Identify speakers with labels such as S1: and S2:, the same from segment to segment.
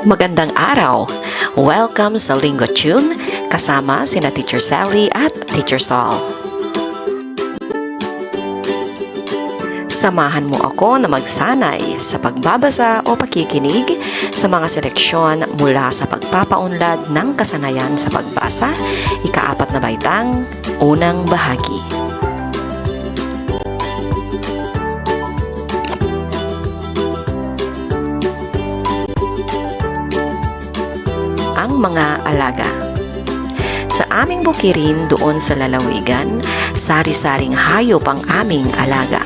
S1: Magandang araw! Welcome sa Linggo Tune kasama sina Teacher Sally at Teacher Saul. Samahan mo ako na magsanay sa pagbabasa o pakikinig sa mga seleksyon mula sa pagpapaunlad ng kasanayan sa pagbasa, ikaapat na baitang, unang bahagi. Mga alaga. Sa aming bukirin doon sa lalawigan, sari-saring hayop ang aming alaga.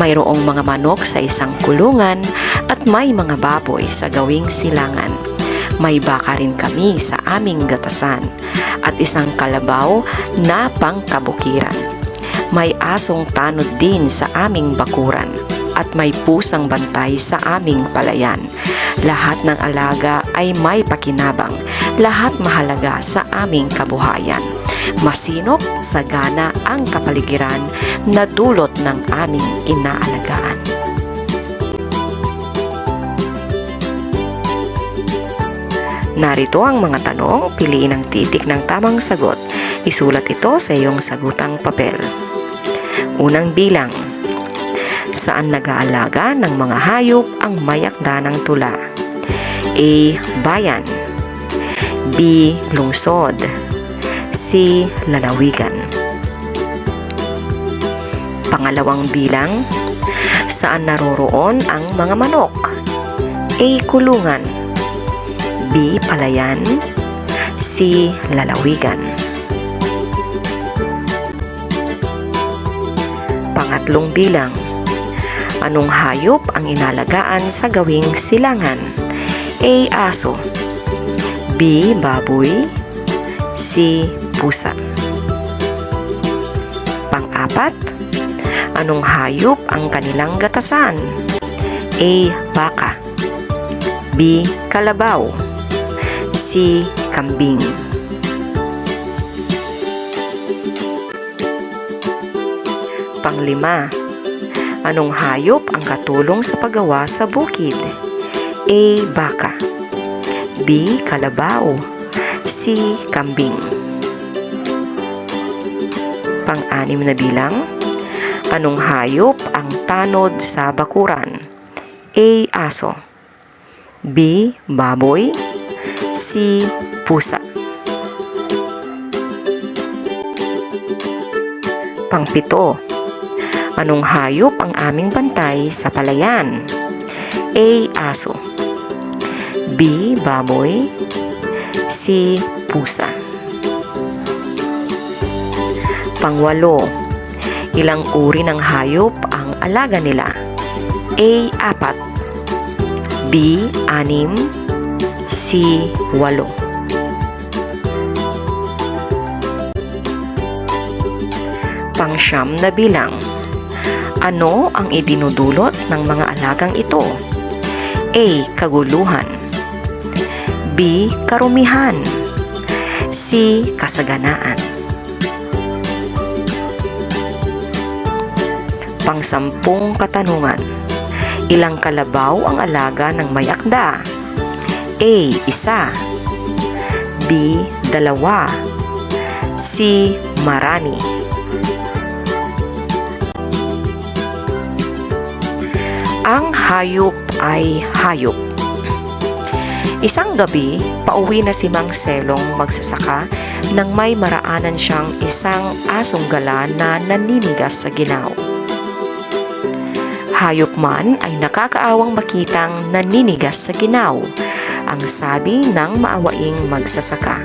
S1: Mayroong mga manok sa isang kulungan at may mga baboy sa gawing silangan. May baka rin kami sa aming gatasan at isang kalabaw na pangkabukiran. May asong tanod din sa aming bakuran at may pusang bantay sa aming palayan. Lahat ng alaga ay may pakinabang, lahat mahalaga sa aming kabuhayan. Masinop, sagana ang kapaligiran na dulot ng aming inaalagaan. Narito ang mga tanong, piliin ang titik ng tamang sagot. Isulat ito sa iyong sagutang papel. Unang bilang, saan nag-aalaga ng mga hayop ang mayakda ng tula? A. Bayan B. Lungsod C. Lalawigan Pangalawang bilang Saan naroroon ang mga manok? A. Kulungan B. Palayan C. Lalawigan Pangatlong bilang Anong hayop ang inalagaan sa gawing silangan? A. Aso B. Baboy C. Pusa Pang-apat Anong hayop ang kanilang gatasan? A. Baka B. Kalabaw C. Kambing Panglima Anong hayop ang katulong sa paggawa sa bukid? A. Baka B. Kalabaw C. Kambing Pang-anim na bilang Anong hayop ang tanod sa bakuran? A. Aso B. Baboy C. Pusa Pangpito Anong hayop ang aming bantay sa palayan? A. Aso B. Baboy C. Pusa Pangwalo Ilang uri ng hayop ang alaga nila? A. Apat B. Anim C. Walo Pangsyam na bilang ano ang idinudulot ng mga alagang ito? A. Kaguluhan B. Karumihan C. Kasaganaan Pangsampung katanungan Ilang kalabaw ang alaga ng may akda? A. Isa B. Dalawa C. Marami Ang hayop ay hayop. Isang gabi, pauwi na si Mang Selong magsasaka nang may maraanan siyang isang asong gala na naninigas sa ginaw. Hayop man ay nakakaawang makitang naninigas sa ginaw, ang sabi ng maawaing magsasaka.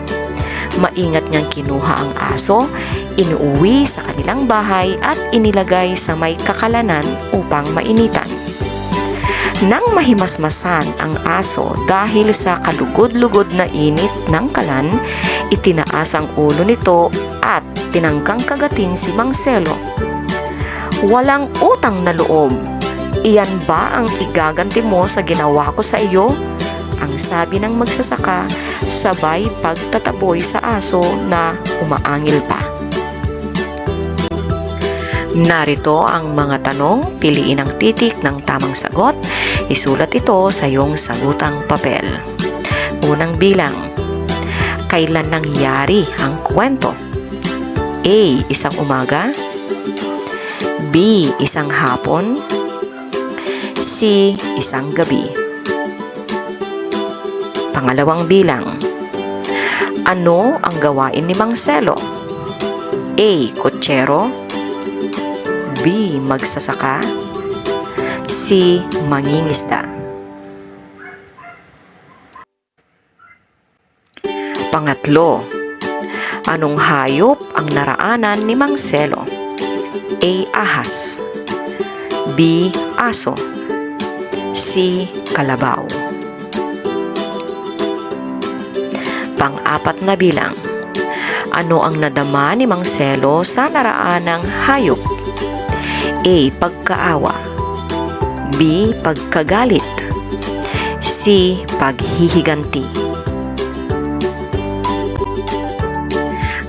S1: Maingat niyang kinuha ang aso, inuuwi sa kanilang bahay at inilagay sa may kakalanan upang mainitan. Nang mahimasmasan ang aso dahil sa kalugod-lugod na init ng kalan, itinaas ang ulo nito at tinangkang kagatin si Mangselo. Walang utang na loob. Iyan ba ang igaganti mo sa ginawa ko sa iyo? Ang sabi ng magsasaka, sabay pagtataboy sa aso na umaangil pa. Narito ang mga tanong, piliin ang titik ng tamang sagot, isulat ito sa iyong sagutang papel. Unang bilang. Kailan nangyari ang kwento? A. Isang umaga B. Isang hapon C. Isang gabi Pangalawang bilang Ano ang gawain ni Mang Selo? A. Kutsero B. Magsasaka C. Mangingisda Pangatlo, anong hayop ang naraanan ni Mang Selo? A. Ahas B. Aso C. Kalabaw Pang-apat na bilang Ano ang nadama ni Mang Selo sa naraanang hayop? A. Pagkaawa B. Pagkagalit C. Paghihiganti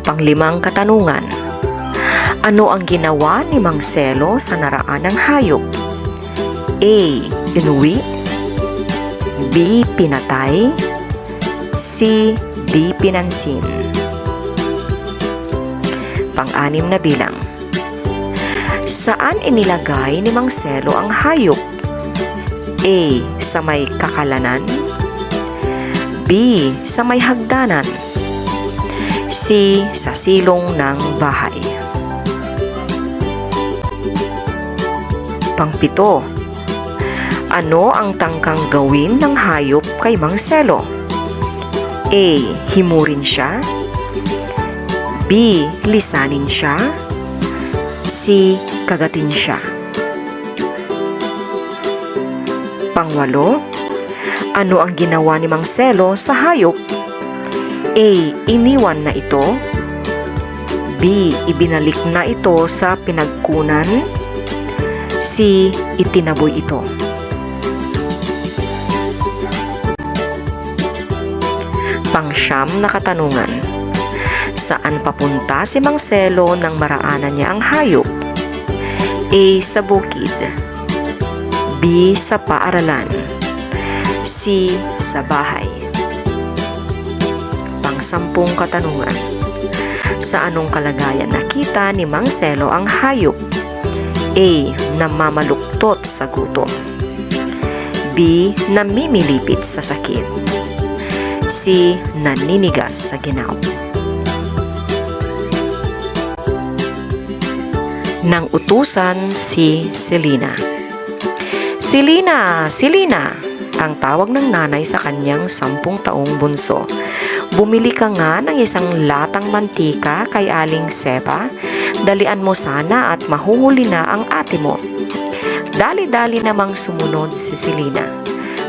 S1: Panglimang katanungan Ano ang ginawa ni Mang Selo sa naraanang hayop? A. Inuwi B. Pinatay C. Di pinansin Pang-anim na bilang Saan inilagay ni Mang Selo ang hayop? A. Sa may kakalanan B. Sa may hagdanan C. Sa silong ng bahay Pangpito Ano ang tangkang gawin ng hayop kay Mang Selo? A. Himurin siya B. Lisanin siya C. Kagatin siya Pangwalo Ano ang ginawa ni Mang Selo sa hayop? A. Iniwan na ito B. Ibinalik na ito sa pinagkunan C. Itinaboy ito Pangsyam na katanungan Saan papunta si Mang Selo nang maraanan niya ang hayop? A. Sa bukid B. Sa paaralan C. Sa bahay Pangsampung katanungan Sa anong kalagayan nakita ni Mang Selo ang hayop? A. Namamaluktot sa gutom B. Namimilipit sa sakit C. Naninigas sa ginaw Nang utusan si Selina Selina! Selina! Ang tawag ng nanay sa kanyang sampung taong bunso Bumili ka nga ng isang latang mantika kay Aling Seba. Dalian mo sana at mahuhuli na ang ate mo. Dali-dali namang sumunod si Selina.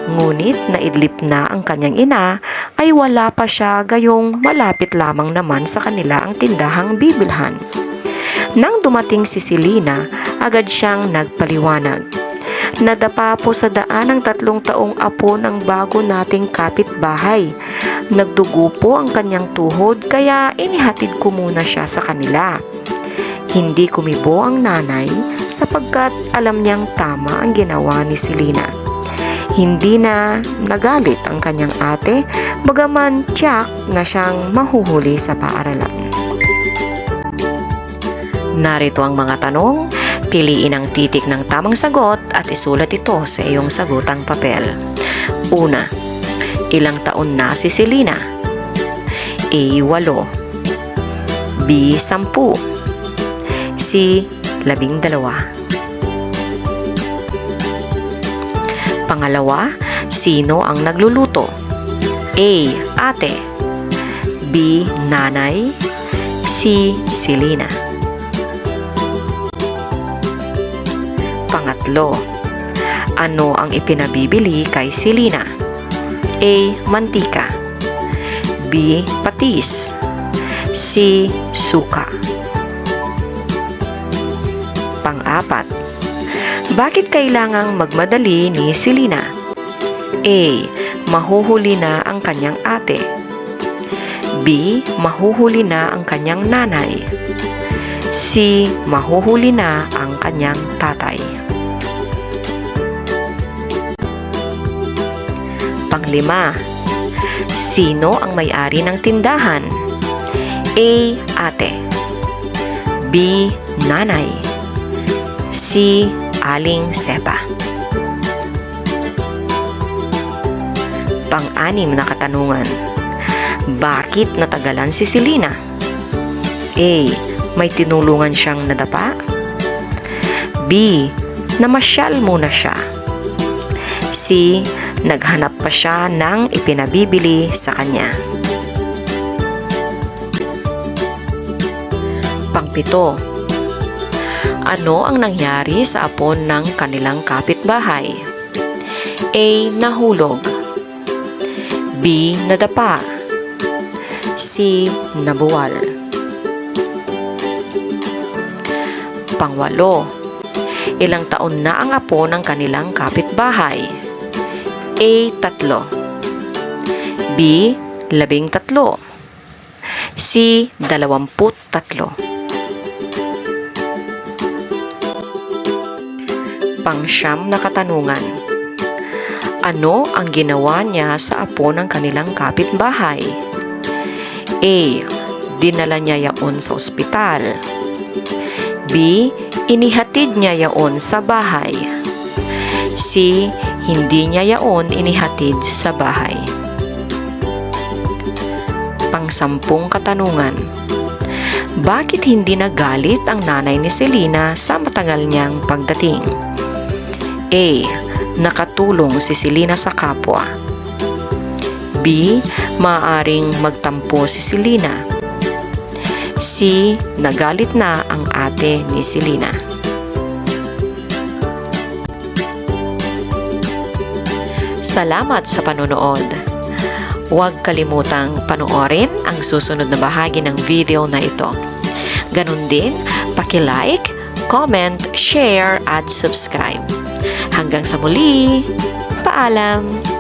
S1: Ngunit naidlip na ang kanyang ina ay wala pa siya gayong malapit lamang naman sa kanila ang tindahang bibilhan. Nang dumating si Selina, agad siyang nagpaliwanag. Nadapa po sa daan ang tatlong taong apo ng bago nating kapitbahay. Nagdugo po ang kanyang tuhod kaya inihatid ko muna siya sa kanila. Hindi kumibo ang nanay sapagkat alam niyang tama ang ginawa ni Selina. Hindi na nagalit ang kanyang ate bagaman tiyak na siyang mahuhuli sa paaralan. Narito ang mga tanong, piliin ang titik ng tamang sagot at isulat ito sa iyong sagutang papel. Una, ilang taon na si Selena? A. 8 B. 10 C. 12 Pangalawa, sino ang nagluluto? A. Ate B. Nanay C. Selena Pangatlo, ano ang ipinabibili kay Selena? A. Mantika B. Patis C. Suka Pang-apat, bakit kailangang magmadali ni Selena? A. Mahuhuli na ang kanyang ate B. Mahuhuli na ang kanyang nanay C. Mahuhuli na ang kanyang tatay Panglima, Sino ang may-ari ng tindahan? A. Ate B. Nanay C. Aling Sepa Pang-anim na katanungan Bakit natagalan si Selena? A. May tinulungan siyang nadapa B. Namasyal muna siya C. Naghanap pa siya ng ipinabibili sa kanya. Pangpito. Ano ang nangyari sa apon ng kanilang kapitbahay? A. Nahulog B. Nadapa C. Nabuwal Pangwalo. Ilang taon na ang apo ng kanilang kapitbahay? A. Tatlo B. Labing tatlo C. Dalawamput tatlo Pangsyam na katanungan Ano ang ginawa niya sa apo ng kanilang kapitbahay? A. Dinala niya yaon sa ospital B. Inihatid niya yaon sa bahay C. Hindi niya yaon inihatid sa bahay. Pangsampung katanungan. Bakit hindi nagalit ang nanay ni Selena sa matagal niyang pagdating? A. Nakatulong si Selena sa kapwa. B. Maaring magtampo si Selena. C. Nagalit na ang ate ni Selena. Salamat sa panonood. Huwag kalimutang panoorin ang susunod na bahagi ng video na ito. Ganon din, paki-like, comment, share, at subscribe. Hanggang sa muli, paalam!